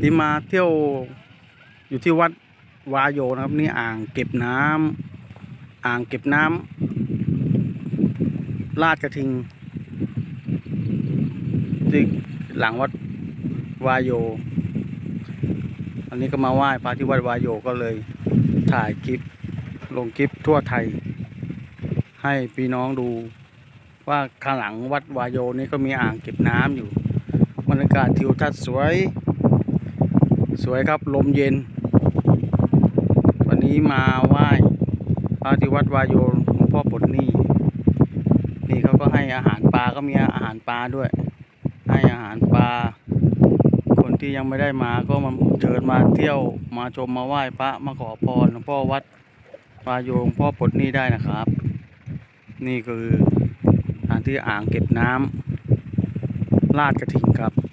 ที่มาเที่ยวอยู่ที่วัดวาโยนะครับ นี่อ่างเก็บน้ำอ่างเก็บน้ำลาดกระทิงที่หลังวัดวาโย อันนี้ก็มาไหว้พระที่วัดวาโยก็เลยถ่ายคลิปลงคลิปทั่วไทย ให้พี่น้องดูว่าข้างหลังวัดวายโยนี่ก็มีอ่างเก็บน้ำอยู่บรรยากาศทิวทัศน์สวย สวยครับลมเย็น วันนี้มาไหว้พระที่วัดวายโยหลวงพ่อปดนี้นี่เขาก็ให้อาหารปลาก็มีอาหารปลาด้วย ให้อาหารปลา คนที่ยังไม่ได้มาก็มาเชิญมาเที่ยวมาชมมาไหว้พระมาขอพรหลวงพ่อวัดวายโยหลวงพ่อปดนี้ได้นะครับ นี่คือสถานที่อ่างเก็บน้ำลาดกระทิงครับ